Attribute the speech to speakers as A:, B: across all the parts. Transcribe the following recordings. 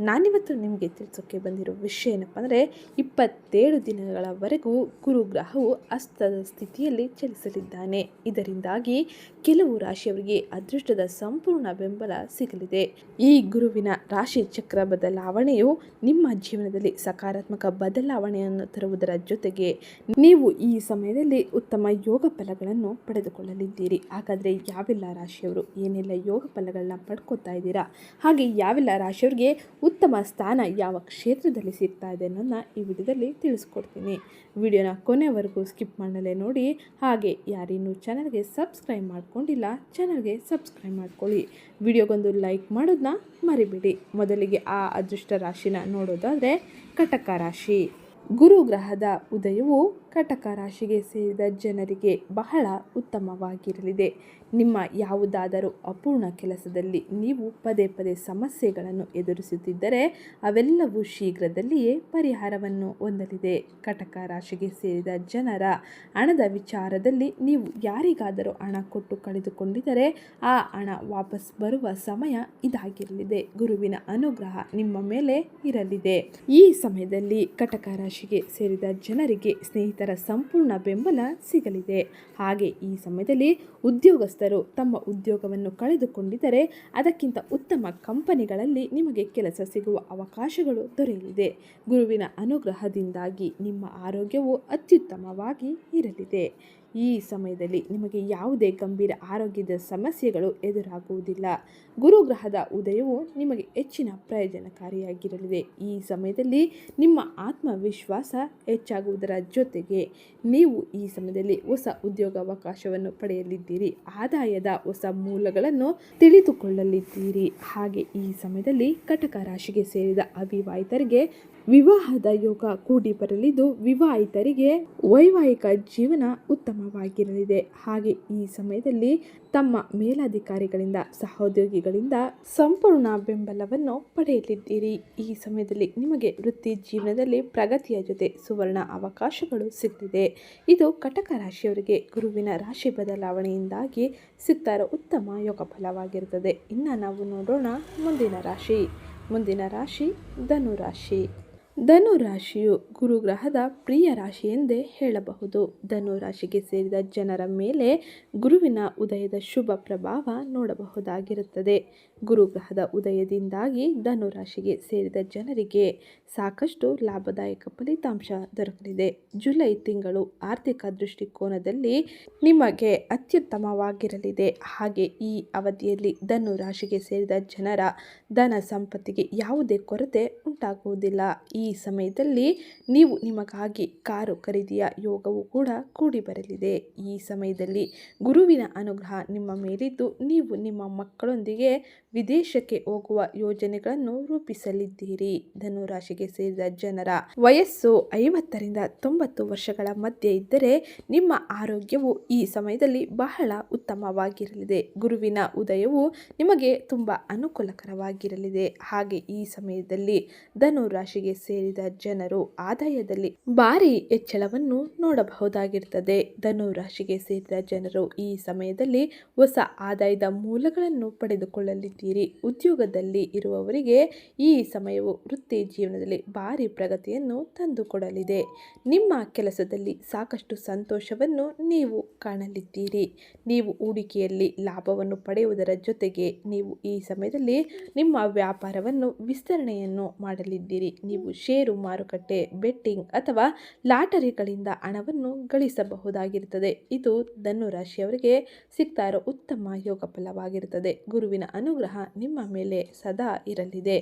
A: ನಾನಿವತ್ತು ನಿಮಗೆ ತಿಳಿಸೋಕ್ಕೆ ಬಂದಿರೋ ವಿಷಯ ಏನಪ್ಪ ಅಂದರೆ, ಇಪ್ಪತ್ತೇಳು ದಿನಗಳವರೆಗೂ ಗುರುಗ್ರಹವು ಅಸ್ತದ ಸ್ಥಿತಿಯಲ್ಲಿ ಚಲಿಸಲಿದ್ದಾನೆ. ಇದರಿಂದಾಗಿ ಕೆಲವು ರಾಶಿಯವರಿಗೆ ಅದೃಷ್ಟದ ಸಂಪೂರ್ಣ ಬೆಂಬಲ ಸಿಗಲಿದೆ. ಈ ಗುರುವಿನ ರಾಶಿ ಚಕ್ರ ಬದಲಾವಣೆಯು ನಿಮ್ಮ ಜೀವನದಲ್ಲಿ ಸಕಾರಾತ್ಮಕ ಬದಲಾವಣೆಯನ್ನು ತರುವುದರ ಜೊತೆಗೆ ನೀವು ಈ ಸಮಯದಲ್ಲಿ ಉತ್ತಮ ಯೋಗ ಫಲಗಳನ್ನು ಪಡೆದುಕೊಳ್ಳಲಿದ್ದೀರಿ. ಹಾಗಾದರೆ ಯಾವೆಲ್ಲ ರಾಶಿಯವರು ಏನೆಲ್ಲ ಯೋಗ ಫಲಗಳನ್ನ ಪಡ್ಕೋತಾ ಇದ್ದೀರಾ? ಹಾಗೆ ಯಾವೆಲ್ಲ ರಾಶಿಯವರಿಗೆ ಉತ್ತಮ ಸ್ಥಾನ ಯಾವ ಕ್ಷೇತ್ರದಲ್ಲಿ ಸಿಗ್ತಾ ಇದೆ ಅನ್ನೋದನ್ನ ಈ ವಿಡಿಯೋದಲ್ಲಿ ತಿಳಿಸ್ಕೊಡ್ತೀನಿ. ವಿಡಿಯೋನ ಕೊನೆವರೆಗೂ ಸ್ಕಿಪ್ ಮಾಡಲೇ ನೋಡಿ. ಹಾಗೆ ಯಾರಿನ್ನೂ ಚಾನಲ್ಗೆ ಸಬ್ಸ್ಕ್ರೈಬ್ ಮಾಡ್ಕೊಂಡಿಲ್ಲ, ಚಾನಲ್ಗೆ ಸಬ್ಸ್ಕ್ರೈಬ್ ಮಾಡ್ಕೊಳ್ಳಿ. ವಿಡಿಯೋಗೊಂದು ಲೈಕ್ ಮಾಡೋದನ್ನ ಮರಿಬೇಡಿ. ಮೊದಲಿಗೆ ಆ ಅದೃಷ್ಟ ರಾಶಿನ ನೋಡೋದಾದರೆ ಕಟಕ ರಾಶಿ. ಗುರು ಗ್ರಹದ ಉದಯವು ಕಟಕ ರಾಶಿಗೆ ಸೇರಿದ ಜನರಿಗೆ ಬಹಳ ಉತ್ತಮವಾಗಿರಲಿದೆ. ನಿಮ್ಮ ಯಾವುದಾದರೂ ಅಪೂರ್ಣ ಕೆಲಸದಲ್ಲಿ ನೀವು ಪದೇ ಪದೇ ಸಮಸ್ಯೆಗಳನ್ನು ಎದುರಿಸುತ್ತಿದ್ದರೆ ಅವೆಲ್ಲವೂ ಶೀಘ್ರದಲ್ಲಿಯೇ ಪರಿಹಾರವನ್ನು ಹೊಂದಲಿದೆ. ಕಟಕ ರಾಶಿಗೆ ಸೇರಿದ ಜನರ ಹಣದ ವಿಚಾರದಲ್ಲಿ ನೀವು ಯಾರಿಗಾದರೂ ಹಣ ಕೊಟ್ಟು ಕಳೆದುಕೊಂಡಿದ್ದರೆ ಆ ಹಣ ವಾಪಸ್ ಬರುವ ಸಮಯ ಇದಾಗಿರಲಿದೆ. ಗುರುವಿನ ಅನುಗ್ರಹ ನಿಮ್ಮ ಮೇಲೆ ಇರಲಿದೆ. ಈ ಸಮಯದಲ್ಲಿ ಕಟಕ ರಾಶಿಗೆ ಸೇರಿದ ಜನರಿಗೆ ಸ್ನೇಹಿತರ ಸಂಪೂರ್ಣ ಬೆಂಬಲ ಸಿಗಲಿದೆ. ಹಾಗೆ ಈ ಸಮಯದಲ್ಲಿ ಉದ್ಯೋಗಸ್ಥರು ತಮ್ಮ ಉದ್ಯೋಗವನ್ನು ಕಳೆದುಕೊಂಡಿದ್ದರೆ ಅದಕ್ಕಿಂತ ಉತ್ತಮ ಕಂಪನಿಗಳಲ್ಲಿ ನಿಮಗೆ ಕೆಲಸ ಸಿಗುವ ಅವಕಾಶಗಳು ದೊರೆಯಲಿದೆ. ಗುರುವಿನ ಅನುಗ್ರಹದಿಂದಾಗಿ ನಿಮ್ಮ ಆರೋಗ್ಯವು ಅತ್ಯುತ್ತಮವಾಗಿ ಇರಲಿದೆ. ಈ ಸಮಯದಲ್ಲಿ ನಿಮಗೆ ಯಾವುದೇ ಗಂಭೀರ ಆರೋಗ್ಯದ ಸಮಸ್ಯೆಗಳು ಎದುರಾಗುವುದಿಲ್ಲ. ಗುರುಗ್ರಹದ ಉದಯವು ನಿಮಗೆ ಹೆಚ್ಚಿನ ಪ್ರಯೋಜನಕಾರಿಯಾಗಿರಲಿದೆ. ಈ ಸಮಯದಲ್ಲಿ ನಿಮ್ಮ ಆತ್ಮವಿಶ್ವಾಸ ಹೆಚ್ಚಾಗುವುದರ ಜೊತೆಗೆ ನೀವು ಈ ಸಮಯದಲ್ಲಿ ಹೊಸ ಉದ್ಯೋಗಾವಕಾಶವನ್ನು ಪಡೆಯಲಿದ್ದೀರಿ. ಆದಾಯದ ಹೊಸ ಮೂಲಗಳನ್ನು ತಿಳಿದುಕೊಳ್ಳಲಿದ್ದೀರಿ. ಹಾಗೆ ಈ ಸಮಯದಲ್ಲಿ ಕಟಕ ರಾಶಿಗೆ ಸೇರಿದ ಅವಿವಾಹಿತರಿಗೆ ವಿವಾಹದ ಯೋಗ ಕೂಡಿ ಬರಲಿದ್ದು ವಿವಾಹಿತರಿಗೆ ವೈವಾಹಿಕ ಜೀವನ ಉತ್ತಮವಾಗಿರಲಿದೆ. ಹಾಗೆ ಈ ಸಮಯದಲ್ಲಿ ತಮ್ಮ ಮೇಲಾಧಿಕಾರಿಗಳಿಂದ ಸಹೋದ್ಯೋಗಿಗಳಿಂದ ಸಂಪೂರ್ಣ ಬೆಂಬಲವನ್ನು ಪಡೆಯಲಿದ್ದೀರಿ. ಈ ಸಮಯದಲ್ಲಿ ನಿಮಗೆ ವೃತ್ತಿ ಜೀವನದಲ್ಲಿ ಪ್ರಗತಿಯ ಜೊತೆ ಸುವರ್ಣ ಅವಕಾಶಗಳು ಸಿಗಲಿದೆ. ಇದು ಕಟಕ ರಾಶಿಯವರಿಗೆ ಗುರುವಿನ ರಾಶಿ ಬದಲಾವಣೆಯಿಂದಾಗಿ ಸಿಗ್ತಾರೋ ಉತ್ತಮ ಯೋಗ ಫಲವಾಗಿರುತ್ತದೆ. ಇನ್ನು ನಾವು ನೋಡೋಣ ಮುಂದಿನ ರಾಶಿ. ಮುಂದಿನ ರಾಶಿ ಧನು ರಾಶಿ ಧನು ರಾಶಿಯು ಗುರುಗ್ರಹದ ಪ್ರಿಯ ರಾಶಿ ಎಂದೇ ಹೇಳಬಹುದು. ಧನು ರಾಶಿಗೆ ಸೇರಿದ ಜನರ ಮೇಲೆ ಗುರುವಿನ ಉದಯದ ಶುಭ ಪ್ರಭಾವ ನೋಡಬಹುದಾಗಿರುತ್ತದೆ. ಗುರುಗ್ರಹದ ಉದಯದಿಂದಾಗಿ ಧನು ರಾಶಿಗೆ ಸೇರಿದ ಜನರಿಗೆ ಸಾಕಷ್ಟು ಲಾಭದಾಯಕ ಫಲಿತಾಂಶ ದೊರಕಲಿದೆ. ಜುಲೈ ತಿಂಗಳು ಆರ್ಥಿಕ ದೃಷ್ಟಿಕೋನದಲ್ಲಿ ನಿಮಗೆ ಅತ್ಯುತ್ತಮವಾಗಿರಲಿದೆ. ಹಾಗೆ ಈ ಅವಧಿಯಲ್ಲಿ ಧನು ರಾಶಿಗೆ ಸೇರಿದ ಜನರ ಧನ ಸಂಪತ್ತಿಗೆ ಯಾವುದೇ ಕೊರತೆ ಉಂಟಾಗುವುದಿಲ್ಲ. ಈ ಸಮಯದಲ್ಲಿ ನೀವು ನಿಮಗಾಗಿ ಕಾರು ಖರೀದಿಯ ಯೋಗವು ಕೂಡ ಕೂಡಿ ಬರಲಿದೆ. ಈ ಸಮಯದಲ್ಲಿ ಗುರುವಿನ ಅನುಗ್ರಹ ನಿಮ್ಮ ಮೇಲಿದ್ದು ನೀವು ನಿಮ್ಮ ಮಕ್ಕಳೊಂದಿಗೆ ವಿದೇಶಕ್ಕೆ ಹೋಗುವ ಯೋಜನೆಗಳನ್ನು ರೂಪಿಸಲಿದ್ದೀರಿ. ಧನುರಾಶಿಗೆ ಸೇರಿದ ಜನರ ವಯಸ್ಸು ಐವತ್ತರಿಂದ ತೊಂಬತ್ತು ವರ್ಷಗಳ ಮಧ್ಯೆ ಇದ್ದರೆ ನಿಮ್ಮ ಆರೋಗ್ಯವು ಈ ಸಮಯದಲ್ಲಿ ಬಹಳ ಉತ್ತಮವಾಗಿರಲಿದೆ. ಗುರುವಿನ ಉದಯವು ನಿಮಗೆ ತುಂಬ ಅನುಕೂಲಕರವಾಗಿರಲಿದೆ. ಹಾಗೆ ಈ ಸಮಯದಲ್ಲಿ ಧನು ರಾಶಿಗೆ ಸೇರಿದ ಜನರು ಆದಾಯದಲ್ಲಿ ಭಾರಿ ಹೆಚ್ಚಳವನ್ನು ನೋಡಬಹುದಾಗಿರುತ್ತದೆ. ಧನು ರಾಶಿಗೆ ಸೇರಿದ ಜನರು ಈ ಸಮಯದಲ್ಲಿ ಹೊಸ ಆದಾಯದ ಮೂಲಗಳನ್ನು ಪಡೆದುಕೊಳ್ಳಲಿದ್ದೀರಿ. ಉದ್ಯೋಗದಲ್ಲಿ ಇರುವವರಿಗೆ ಈ ಸಮಯವು ವೃತ್ತಿ ಜೀವನದಲ್ಲಿ ಭಾರಿ ಪ್ರಗತಿಯನ್ನು ತಂದುಕೊಡಲಿದೆ. ನಿಮ್ಮ ಕೆಲಸದಲ್ಲಿ ಸಾಕಷ್ಟು ಸಂತೋಷವನ್ನು ನೀವು ಕಾಣಲಿದ್ದೀರಿ. ನೀವು ಹೂಡಿಕೆಯಲ್ಲಿ ಲಾಭವನ್ನು ಪಡೆಯುವುದರ ಜೊತೆಗೆ ನೀವು ಈ ಸಮಯದಲ್ಲಿ ನಿಮ್ಮ ವ್ಯಾಪಾರವನ್ನು ವಿಸ್ತರಣೆಯನ್ನು ಮಾಡಲಿದ್ದೀರಿ. ನೀವು ಷೇರು ಮಾರುಕಟ್ಟೆ, ಬೆಟ್ಟಿಂಗ್ ಅಥವಾ ಲಾಟರಿಗಳಿಂದ ಹಣವನ್ನು ಗಳಿಸಬಹುದಾಗಿರುತ್ತದೆ. ಇದು ಧನು ರಾಶಿಯವರಿಗೆ ಸಿಗ್ತಾ ಇರೋ ಉತ್ತಮ ಯೋಗ ಫಲವಾಗಿರುತ್ತದೆ. ಗುರುವಿನ ಅನುಗ್ರಹ ನಿಮ್ಮ ಮೇಲೆ ಸದಾ ಇರಲಿದೆ.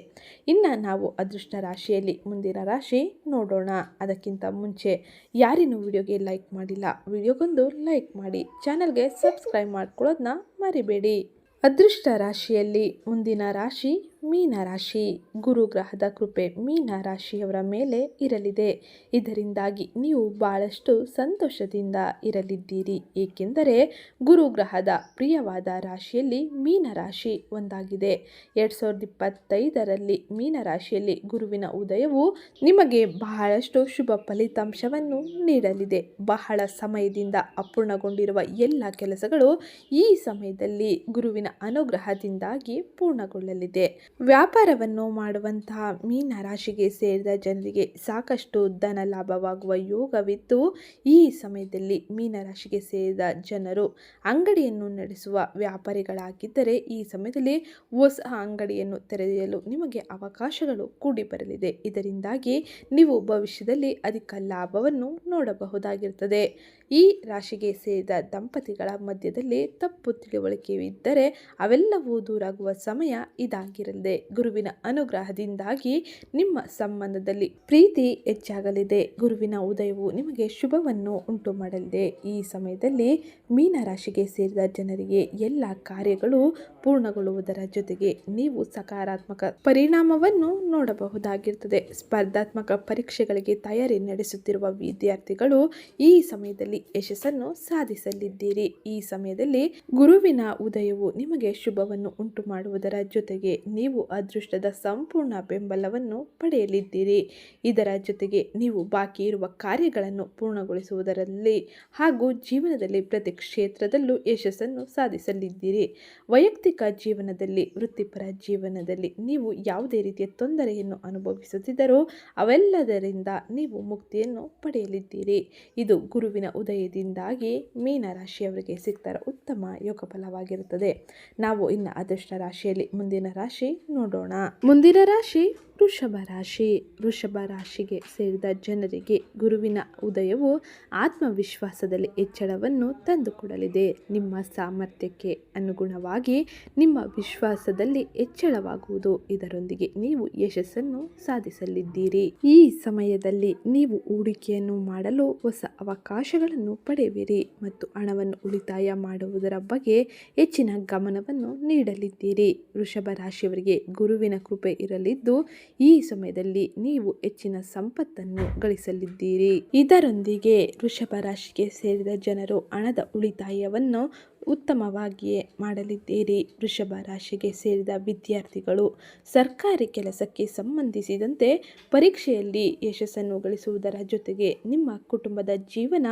A: ಇನ್ನು ನಾವು ಅದೃಷ್ಟ ರಾಶಿಯಲ್ಲಿ ಮುಂದಿನ ರಾಶಿ ನೋಡೋಣ. ಅದಕ್ಕಿಂತ ಮುಂಚೆ ಯಾರಿನೂ ವಿಡಿಯೋಗೆ ಲೈಕ್ ಮಾಡಿಲ್ಲ. ವಿಡಿಯೋಗೊಂದು ಲೈಕ್ ಮಾಡಿ. ಚಾನಲ್ಗೆ ಸಬ್ಸ್ಕ್ರೈಬ್ ಮಾಡ್ಕೊಳ್ಳೋದನ್ನ ಮರಿಬೇಡಿ. ಅದೃಷ್ಟ ರಾಶಿಯಲ್ಲಿ ಮುಂದಿನ ರಾಶಿ ಮೀನರಾಶಿ ಗುರುಗ್ರಹದ ಕೃಪೆ ಮೀನರಾಶಿಯವರ ಮೇಲೆ ಇರಲಿದೆ. ಇದರಿಂದಾಗಿ ನೀವು ಬಹಳಷ್ಟು ಸಂತೋಷದಿಂದ ಇರಲಿದ್ದೀರಿ. ಏಕೆಂದರೆ ಗುರುಗ್ರಹದ ಪ್ರಿಯವಾದ ರಾಶಿಯಲ್ಲಿ ಮೀನರಾಶಿ ಒಂದಾಗಿದೆ. ಎರಡು ಸಾವಿರದ ಇಪ್ಪತ್ತೈದರಲ್ಲಿ ಮೀನರಾಶಿಯಲ್ಲಿ ಗುರುವಿನ ಉದಯವು ನಿಮಗೆ ಬಹಳಷ್ಟು ಶುಭ ಫಲಿತಾಂಶವನ್ನು ನೀಡಲಿದೆ. ಬಹಳ ಸಮಯದಿಂದ ಅಪೂರ್ಣಗೊಂಡಿರುವ ಎಲ್ಲ ಕೆಲಸಗಳು ಈ ಸಮಯದಲ್ಲಿ ಗುರುವಿನ ಅನುಗ್ರಹದಿಂದಾಗಿ ಪೂರ್ಣಗೊಳ್ಳಲಿದೆ. ವ್ಯಾಪಾರವನ್ನು ಮಾಡುವಂತಹ ಮೀನ ರಾಶಿಗೆ ಸೇರಿದ ಜನರಿಗೆ ಸಾಕಷ್ಟು ಧನ ಲಾಭವಾಗುವ ಯೋಗವಿದ್ದು, ಈ ಸಮಯದಲ್ಲಿ ಮೀನ ರಾಶಿಗೆ ಸೇರಿದ ಜನರು ಅಂಗಡಿಯನ್ನು ನಡೆಸುವ ವ್ಯಾಪಾರಿಗಳಾಗಿದ್ದರೆ, ಈ ಸಮಯದಲ್ಲಿ ಹೊಸ ಅಂಗಡಿಯನ್ನು ತೆರೆಯಲು ನಿಮಗೆ ಅವಕಾಶಗಳು ಕೂಡಿ ಬರಲಿದೆ ಇದರಿಂದಾಗಿ ನೀವು ಭವಿಷ್ಯದಲ್ಲಿ ಅಧಿಕ ಲಾಭವನ್ನು ನೋಡಬಹುದಾಗಿರುತ್ತದೆ. ಈ ರಾಶಿಗೆ ಸೇರಿದ ದಂಪತಿಗಳ ಮಧ್ಯದಲ್ಲಿ ತಪ್ಪು ತಿಳುವಳಿಕೆ ಇದ್ದರೆ ಅವೆಲ್ಲವೂ ದೂರಾಗುವ ಸಮಯ ಇದಾಗಿರಲಿದೆ ಗುರುವಿನ ಅನುಗ್ರಹದಿಂದಾಗಿ ನಿಮ್ಮ ಸಂಬಂಧದಲ್ಲಿ ಪ್ರೀತಿ ಹೆಚ್ಚಾಗಲಿದೆ. ಗುರುವಿನ ಉದಯವು ನಿಮಗೆ ಶುಭವನ್ನು ಉಂಟು ಮಾಡಲಿದೆ ಈ ಸಮಯದಲ್ಲಿ ಮೀನರಾಶಿಗೆ ಸೇರಿದ ಜನರಿಗೆ ಎಲ್ಲ ಕಾರ್ಯಗಳು ಪೂರ್ಣಗೊಳ್ಳುವುದರ ಜೊತೆಗೆ ನೀವು ಸಕಾರಾತ್ಮಕ ಪರಿಣಾಮವನ್ನು ನೋಡಬಹುದಾಗಿರುತ್ತದೆ. ಸ್ಪರ್ಧಾತ್ಮಕ ಪರೀಕ್ಷೆಗಳಿಗೆ ತಯಾರಿ ನಡೆಸುತ್ತಿರುವ ವಿದ್ಯಾರ್ಥಿಗಳು ಈ ಸಮಯದಲ್ಲಿ ಯಶಸ್ಸನ್ನು ಸಾಧಿಸಲಿದ್ದೀರಿ. ಈ ಸಮಯದಲ್ಲಿ ಗುರುವಿನ ಉದಯವು ನಿಮಗೆ ಶುಭವನ್ನು ಉಂಟು ಮಾಡುವುದರ ಜೊತೆಗೆ ನೀವು ಅದೃಷ್ಟದ ಸಂಪೂರ್ಣ ಬೆಂಬಲವನ್ನು ಪಡೆಯಲಿದ್ದೀರಿ. ಇದರ ಜೊತೆಗೆ ನೀವು ಬಾಕಿ ಇರುವ ಕಾರ್ಯಗಳನ್ನು ಪೂರ್ಣಗೊಳಿಸುವುದರಲ್ಲಿ ಹಾಗೂ ಜೀವನದಲ್ಲಿ ಪ್ರತಿ ಕ್ಷೇತ್ರದಲ್ಲೂ ಯಶಸ್ಸನ್ನು ಸಾಧಿಸಲಿದ್ದೀರಿ. ವೈಯಕ್ತಿಕ ಜೀವನದಲ್ಲಿ, ವೃತ್ತಿಪರ ಜೀವನದಲ್ಲಿ ನೀವು ಯಾವುದೇ ರೀತಿಯ ತೊಂದರೆಯನ್ನು ಅನುಭವಿಸುತ್ತಿದ್ದರೂ ಅವೆಲ್ಲದರಿಂದ ನೀವು ಮುಕ್ತಿಯನ್ನು ಪಡೆಯಲಿದ್ದೀರಿ. ಇದು ಗುರುವಿನ ಉದಯದಿಂದಾಗಿ ಮೀನರಾಶಿಯವರಿಗೆ ಸಿಗ್ತಾರ ಉತ್ತಮ ಯೋಗ ಫಲವಾಗಿರುತ್ತದೆ ನಾವು ಇನ್ನು ಅದೃಷ್ಟ ರಾಶಿಯಲ್ಲಿ ಮುಂದಿನ ರಾಶಿ ನೋಡೋಣ. ಮುಂದಿನ ರಾಶಿ ವೃಷಭ ರಾಶಿ, ವೃಷಭ ರಾಶಿಗೆ ಸೇರಿದ ಜನರಿಗೆ ಗುರುವಿನ ಉದಯವು ಆತ್ಮವಿಶ್ವಾಸದಲ್ಲಿ ಹೆಚ್ಚಳವನ್ನು ತಂದುಕೊಡಲಿದೆ. ನಿಮ್ಮ ಸಾಮರ್ಥ್ಯಕ್ಕೆ ಅನುಗುಣವಾಗಿ ನಿಮ್ಮ ವಿಶ್ವಾಸದಲ್ಲಿ ಹೆಚ್ಚಳವಾಗುವುದು. ಇದರೊಂದಿಗೆ ನೀವು ಯಶಸ್ಸನ್ನು ಸಾಧಿಸಲಿದ್ದೀರಿ. ಈ ಸಮಯದಲ್ಲಿ ನೀವು ಹೂಡಿಕೆಯನ್ನು ಮಾಡಲು ಹೊಸ ಅವಕಾಶಗಳನ್ನು ಪಡೆಯುವಿರಿ ಮತ್ತು ಹಣವನ್ನು ಉಳಿತಾಯ ಮಾಡುವುದರ ಬಗ್ಗೆ ಹೆಚ್ಚಿನ ಗಮನವನ್ನು ನೀಡಲಿದ್ದೀರಿ. ವೃಷಭ ರಾಶಿಯವರಿಗೆ ಗುರುವಿನ ಕೃಪೆ ಇರಲಿದ್ದು ಈ ಸಮಯದಲ್ಲಿ ನೀವು ಹೆಚ್ಚಿನ ಸಂಪತ್ತನ್ನು ಗಳಿಸಲಿದ್ದೀರಿ. ಇದರೊಂದಿಗೆ ವೃಷಭ ರಾಶಿಗೆ ಸೇರಿದ ಜನರು ಹಣದ ಉಳಿತಾಯವನ್ನು ಉತ್ತಮವಾಗಿಯೇ ಮಾಡಲಿದ್ದೀರಿ. ವೃಷಭ ರಾಶಿಗೆ ಸೇರಿದ ವಿದ್ಯಾರ್ಥಿಗಳು ಸರ್ಕಾರಿ ಕೆಲಸಕ್ಕೆ ಸಂಬಂಧಿಸಿದಂತೆ ಪರೀಕ್ಷೆಯಲ್ಲಿ ಯಶಸ್ಸನ್ನು ಗಳಿಸುವುದರ ಜೊತೆಗೆ ನಿಮ್ಮ ಕುಟುಂಬದ ಜೀವನ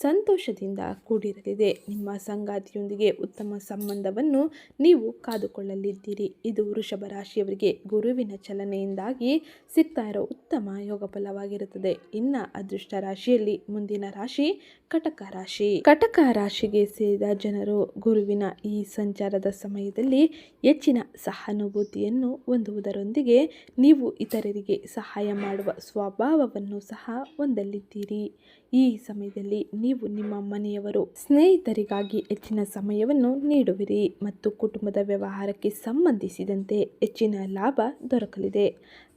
A: ಸಂತೋಷದಿಂದ ಕೂಡಿರಲಿದೆ. ನಿಮ್ಮ ಸಂಗಾತಿಯೊಂದಿಗೆ ಉತ್ತಮ ಸಂಬಂಧವನ್ನು ನೀವು ಕಾದುಕೊಳ್ಳಲಿದ್ದೀರಿ. ಇದು ವೃಷಭ ರಾಶಿಯವರಿಗೆ ಗುರುವಿನ ಚಲನೆಯಿಂದಾಗಿ ಸಿಗ್ತಾ ಇರೋ ಉತ್ತಮ ಯೋಗ ಫಲವಾಗಿರುತ್ತದೆ. ಇನ್ನು ಅದೃಷ್ಟ ರಾಶಿಯಲ್ಲಿ ಮುಂದಿನ ರಾಶಿ ಕಟಕ ರಾಶಿ. ಕಟಕ ರಾಶಿಗೆ ಸೇರಿದ ಜನರು ಗುರುವಿನ ಈ ಸಂಚಾರದ ಸಮಯದಲ್ಲಿ ಹೆಚ್ಚಿನ ಸಹಾನುಭೂತಿಯನ್ನು ಹೊಂದುವುದರೊಂದಿಗೆ ನೀವು ಇತರರಿಗೆ ಸಹಾಯ ಮಾಡುವ ಸ್ವಭಾವವನ್ನು ಸಹ ಹೊಂದಲಿದ್ದೀರಿ. ಈ ಸಮಯದಲ್ಲಿ ನೀವು ನಿಮ್ಮ ಮನೆಯವರು ಸ್ನೇಹಿತರಿಗಾಗಿ ಹೆಚ್ಚಿನ ಸಮಯವನ್ನು ನೀಡುವಿರಿ ಮತ್ತು ಕುಟುಂಬದ ವ್ಯವಹಾರಕ್ಕೆ ಸಂಬಂಧಿಸಿದಂತೆ ಹೆಚ್ಚಿನ ಲಾಭ ದೊರಕಲಿದೆ.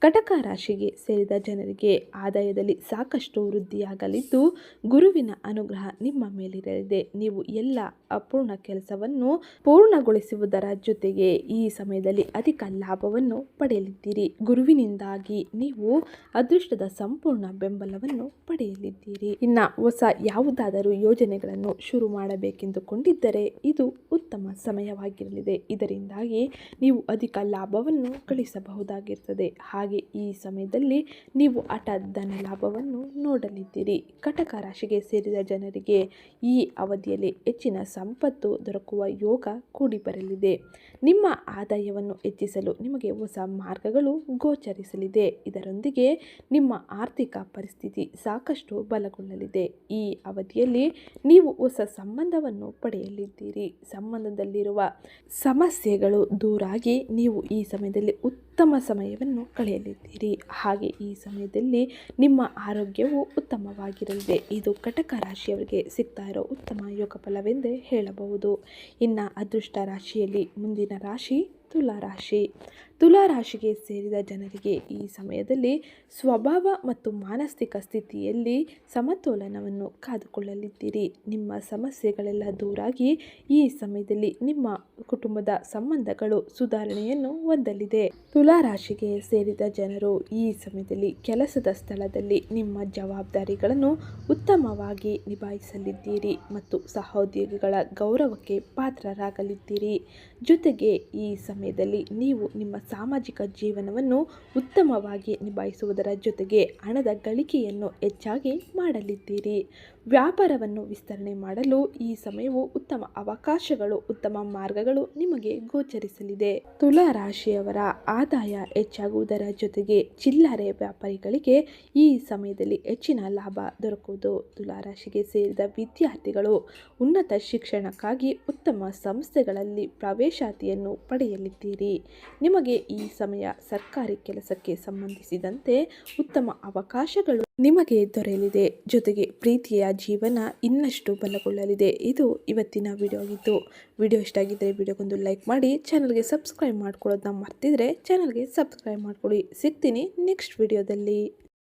A: ಕಟಕ ರಾಶಿಗೆ ಸೇರಿದ ಜನರಿಗೆ ಆದಾಯದಲ್ಲಿ ಸಾಕಷ್ಟು ವೃದ್ಧಿಯಾಗಲಿದ್ದು, ಗುರುವಿನ ಅನುಗ್ರಹ ನಿಮ್ಮ ಮೇಲಿರಲಿದೆ. ನೀವು ಎಲ್ಲ ಅಪೂರ್ಣ ಕೆಲಸವನ್ನು ಪೂರ್ಣಗೊಳಿಸುವುದರ ಜೊತೆಗೆ ಈ ಸಮಯದಲ್ಲಿ ಅಧಿಕ ಲಾಭವನ್ನು ಪಡೆಯಲಿದ್ದೀರಿ. ಗುರುವಿನಿಂದಾಗಿ ನೀವು ಅದೃಷ್ಟದ ಸಂಪೂರ್ಣ ಬೆಂಬಲವನ್ನು ಪಡೆಯಲಿದ್ದೀರಿ. ಇನ್ನ ಹೊಸ ಯಾವುದಾದರೂ ಯೋಜನೆಗಳನ್ನು ಶುರು ಮಾಡಬೇಕೆಂದುಕೊಂಡಿದ್ದರೆ ಇದು ಉತ್ತಮ ಸಮಯವಾಗಿರಲಿದೆ. ಇದರಿಂದಾಗಿ ನೀವು ಅಧಿಕ ಲಾಭವನ್ನು ಗಳಿಸಬಹುದಾಗಿರ್ತದೆ ಹಾಗೆ ಈ ಸಮಯದಲ್ಲಿ ನೀವು ಹಠ ಧನ ಲಾಭವನ್ನು ನೋಡಲಿದ್ದೀರಿ. ಕಟಕ ರಾಶಿಗೆ ಸೇರಿದ ಜನರಿಗೆ ಈ ಅವಧಿಯಲ್ಲಿ ಹೆಚ್ಚಿನ ಸಂಪತ್ತು ದೊರಕುವ ಯೋಗ ಕೂಡಿ ಬರಲಿದೆ ನಿಮ್ಮ ಆದಾಯವನ್ನು ಹೆಚ್ಚಿಸಲು ನಿಮಗೆ ಹೊಸ ಮಾರ್ಗಗಳು ಗೋಚರಿಸಲಿದೆ. ಇದರೊಂದಿಗೆ ನಿಮ್ಮ ಆರ್ಥಿಕ ಪರಿಸ್ಥಿತಿ ಸಾಕಷ್ಟು ಬಲಗೊಳ್ಳಲಿದೆ. ಈ ಅವಧಿಯಲ್ಲಿ ನೀವು ಹೊಸ ಸಂಬಂಧವನ್ನು ಪಡೆಯಲಿದ್ದೀರಿ. ಸಂಬಂಧದಲ್ಲಿರುವ ಸಮಸ್ಯೆಗಳು ದೂರಾಗಿ ನೀವು ಈ ಸಮಯದಲ್ಲಿ ಉತ್ತಮ ಸಮಯವನ್ನು ಕಳೆಯಲಿದ್ದೀರಿ. ಹಾಗೆ ಈ ಸಮಯದಲ್ಲಿ ನಿಮ್ಮ ಆರೋಗ್ಯವು ಉತ್ತಮವಾಗಿರಲಿದೆ. ಇದು ಕಟಕ ರಾಶಿಯವರಿಗೆ ಸಿಗ್ತಾ ಇರೋ ಉತ್ತಮ ಯೋಗ ಫಲವೆಂದೇ ಹೇಳಬಹುದು. ಇನ್ನು ಅದೃಷ್ಟ ರಾಶಿಯಲ್ಲಿ ಮುಂದಿನ ರಾಶಿ ತುಲಾ ರಾಶಿ ತುಲಾ ರಾಶಿಗೆ ಸೇರಿದ ಜನರಿಗೆ ಈ ಸಮಯದಲ್ಲಿ ಸ್ವಭಾವ ಮತ್ತು ಮಾನಸಿಕ ಸ್ಥಿತಿಯಲ್ಲಿ ಸಮತೋಲನವನ್ನು ಕಾದುಕೊಳ್ಳಲಿದ್ದೀರಿ. ನಿಮ್ಮ ಸಮಸ್ಯೆಗಳೆಲ್ಲ ದೂರಾಗಿ ಈ ಸಮಯದಲ್ಲಿ ನಿಮ್ಮ ಕುಟುಂಬದ ಸಂಬಂಧಗಳು ಸುಧಾರಣೆಯನ್ನು ಹೊಂದಲಿದೆ. ತುಲಾ ರಾಶಿಗೆ ಸೇರಿದ ಜನರು ಈ ಸಮಯದಲ್ಲಿ ಕೆಲಸದ ಸ್ಥಳದಲ್ಲಿ ನಿಮ್ಮ ಜವಾಬ್ದಾರಿಗಳನ್ನು ಉತ್ತಮವಾಗಿ ನಿಭಾಯಿಸಲಿದ್ದೀರಿ ಮತ್ತು ಸಹೋದ್ಯೋಗಿಗಳ ಗೌರವಕ್ಕೆ ಪಾತ್ರರಾಗಲಿದ್ದೀರಿ. ಜೊತೆಗೆ ಈ ಸಮಯದಲ್ಲಿ ನೀವು ನಿಮ್ಮ ಸಾಮಾಜಿಕ ಜೀವನವನ್ನು ಉತ್ತಮವಾಗಿ ನಿಭಾಯಿಸುವುದರ ಜೊತೆಗೆ ಹಣದ ಗಳಿಕೆಯನ್ನು ಹೆಚ್ಚಾಗಿ ಮಾಡಲಿದ್ದೀರಿ. ವ್ಯಾಪಾರವನ್ನು ವಿಸ್ತರಣೆ ಮಾಡಲು ಈ ಸಮಯವು ಉತ್ತಮ ಅವಕಾಶಗಳು, ಉತ್ತಮ ಮಾರ್ಗಗಳು ನಿಮಗೆ ಗೋಚರಿಸಲಿದೆ. ತುಲಾ ರಾಶಿಯವರ ಆದಾಯ ಹೆಚ್ಚಾಗುವುದರ ಜೊತೆಗೆ ಚಿಲ್ಲರೆ ವ್ಯಾಪಾರಿಗಳಿಗೆ ಈ ಸಮಯದಲ್ಲಿ ಹೆಚ್ಚಿನ ಲಾಭ ದೊರಕುವುದು. ತುಲಾ ರಾಶಿಗೆ ಸೇರಿದ ವಿದ್ಯಾರ್ಥಿಗಳು ಉನ್ನತ ಶಿಕ್ಷಣಕ್ಕಾಗಿ ಉತ್ತಮ ಸಂಸ್ಥೆಗಳಲ್ಲಿ ಪ್ರವೇಶಾತಿಯನ್ನು ಪಡೆಯಲಿದ್ದೀರಿ. ನಿಮಗೆ ಈ ಸಮಯ ಸರ್ಕಾರಿ ಕೆಲಸಕ್ಕೆ ಸಂಬಂಧಿಸಿದಂತೆ ಉತ್ತಮ ಅವಕಾಶಗಳು ನಿಮಗೆ ದೊರೆಯಲಿದೆ ಜೊತೆಗೆ ಪ್ರೀತಿಯ ಜೀವನ ಇನ್ನಷ್ಟು ಬಲಗೊಳ್ಳಲಿದೆ. ಇದು ಇವತ್ತಿನ ವಿಡಿಯೋ ಆಗಿತ್ತು ವಿಡಿಯೋ ಇಷ್ಟ ಆಗಿದ್ದರೆ ವಿಡಿಯೋಗೊಂದು ಲೈಕ್ ಮಾಡಿ, ಚಾನಲ್ಗೆ ಸಬ್ಸ್ಕ್ರೈಬ್ ಮಾಡ್ಕೊಳ್ಳೋದನ್ನ ಮರ್ತಿದ್ರೆ ಚಾನಲ್ಗೆ ಸಬ್ಸ್ಕ್ರೈಬ್ ಮಾಡ್ಕೊಳ್ಳಿ. ಸಿಗ್ತೀನಿ ನೆಕ್ಸ್ಟ್ ವಿಡಿಯೋದಲ್ಲಿ.